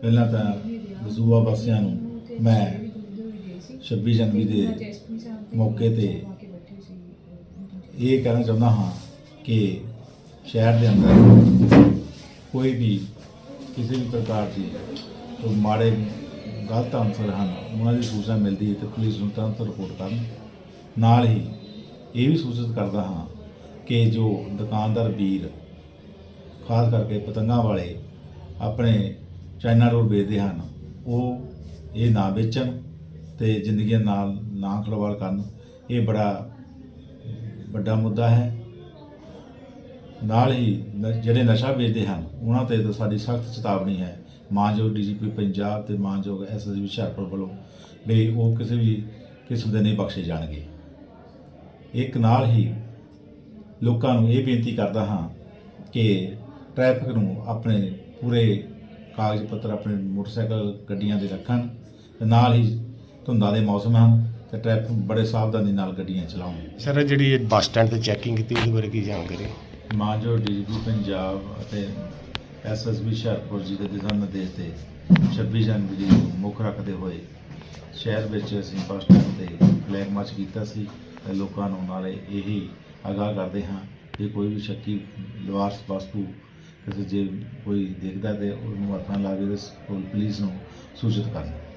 ਪਹਿਲਾਂ ਤਾਂ ਦਸੂਆ ਵਾਸੀਆਂ ਨੂੰ ਮੈਂ 26 ਜਨਵਰੀ ਦੇ ਮੌਕੇ ਤੇ ਇਹ ਕਹਿਣਾ ਚਾਹੁੰਦਾ ਹਾਂ ਕਿ ਸ਼ਹਿਰ ਦੇ ਅੰਦਰ ਕੋਈ ਵੀ ਕਿਸੇ ਵੀ ਪ੍ਰਕਾਰ ਦੀ ਜੋ ਮਾੜੇ ਗਲਤ ਅਨਸਰ ਹਨ, ਉਹਨਾਂ ਦੀ ਸੂਚਨਾ ਮਿਲਦੀ ਹੈ ਤੇ ਪੁਲਿਸ ਨੂੰ ਤੁਰੰਤ ਰਿਪੋਰਟ ਕਰਨ। ਨਾਲ ਹੀ ਇਹ ਵੀ ਸੂਚਿਤ ਕਰਦਾ ਹਾਂ ਕਿ ਜੋ ਦੁਕਾਨਦਾਰ ਵੀਰ, ਖਾਸ ਕਰਕੇ ਪਤੰਗਾਂ ਵਾਲੇ ਆਪਣੇ ਚਾਈਨਾ ਰੋਡ ਵੇਚਦੇ ਹਨ, ਉਹ ਇਹ ਨਾ ਵੇਚਣ ਤੇ ਜ਼ਿੰਦਗੀਆਂ ਨਾਲ ਨਾ ਖਲਵਾੜ ਕਰਨ, ਇਹ ਬੜਾ ਵੱਡਾ ਮੁੱਦਾ ਹੈ। ਨਾਲ ਹੀ ਨ- ਜਿਹੜੇ ਨਸ਼ਾ ਵੇਚਦੇ ਹਨ, ਉਹਨਾਂ ਤੇ ਤਾਂ ਸਾਡੀ ਸਖਤ ਚੇਤਾਵਨੀ ਹੈ। ਮਾਨਯੋਗ ਡੀਜੀਪੀ ਪੰਜਾਬ ਤੇ ਮਾਨਯੋਗ ਐਸਐਸਪੀ ਹੁਸ਼ਿਆਰਪੁਰ ਵੱਲੋਂ ਵੀ ਉਹ ਕਿਸੇ ਵੀ ਕਿਸਮ ਦੇ ਨਹੀਂ ਬਖਸ਼ੇ ਜਾਣਗੇ। ਇੱਕ ਨਾਲ ਹੀ ਲੋਕਾਂ ਨੂੰ ਇਹ ਬੇਨਤੀ ਕਰਦਾ ਹਾਂ ਕਿ ਟ੍ਰੈਫਿਕ ਨੂੰ ਆਪਣੇ ਪੂਰੇ ਕਾਗਜ਼ ਪੱਤਰ ਆਪਣੇ ਮੋਟਰਸਾਈਕਲ ਗੱਡੀਆਂ ਦੇ ਰੱਖਣ ਤੇ ਨਾਲ ਹੀ ਧੁੰਦਾਂ ਦੇ ਮੌਸਮ ਹਨ ਤੇ ਟ੍ਰੈਫਿਕ ਬੜੇ ਸਾਵਧਾਨੀ ਨਾਲ ਗੱਡੀਆਂ ਚਲਾਉਣ। ਸਰ ਜਿਹੜੀ ਇਹ ਬੱਸ ਸਟੈਂਡ ਤੇ ਚੈਕਿੰਗ ਕੀਤੀ ਉਹਦੇ ਬਾਰੇ ਕੀ ਜਾਣਕਾਰੀ? ਮਾਨਜੋ ਡੀਜੀਪੀ ਪੰਜਾਬ ਅਤੇ ਐਸਐਸਬੀ ਹੁਸ਼ਿਆਰਪੁਰ ਜੀ ਦੇ ਦਿਸ਼ਾ ਨਿਰਦੇਸ਼ ਤੇ 26 ਜਨਵਰੀ ਨੂੰ ਮੁੱਖ ਰੱਖਦੇ ਹੋਏ ਸ਼ਹਿਰ ਵਿੱਚ ਅਸੀਂ ਬੱਸ ਸਟੈਂਡ ਤੇ ਫਲੈਗ ਮਾਰਚ ਕੀਤਾ ਸੀ ਤੇ ਲੋਕਾਂ ਨੂੰ ਨਾਲੇ ਇਹੀ ਆਗਾਹ ਕਰਦੇ ਹਾਂ ਕਿ ਕੋਈ ਵੀ ਸ਼ੱਕੀ ਲਿਵਾਰਸ ਵਸਤੂ ਕਿਸੇ ਜੇ ਕੋਈ ਦੇਖਦਾ ਤੇ ਉਹਨੂੰ ਹੱਥਾਂ ਲਾ ਕੇ ਤੇ ਪੁਲਿਸ ਨੂੰ ਸੂਚਿਤ ਕਰਨਾ।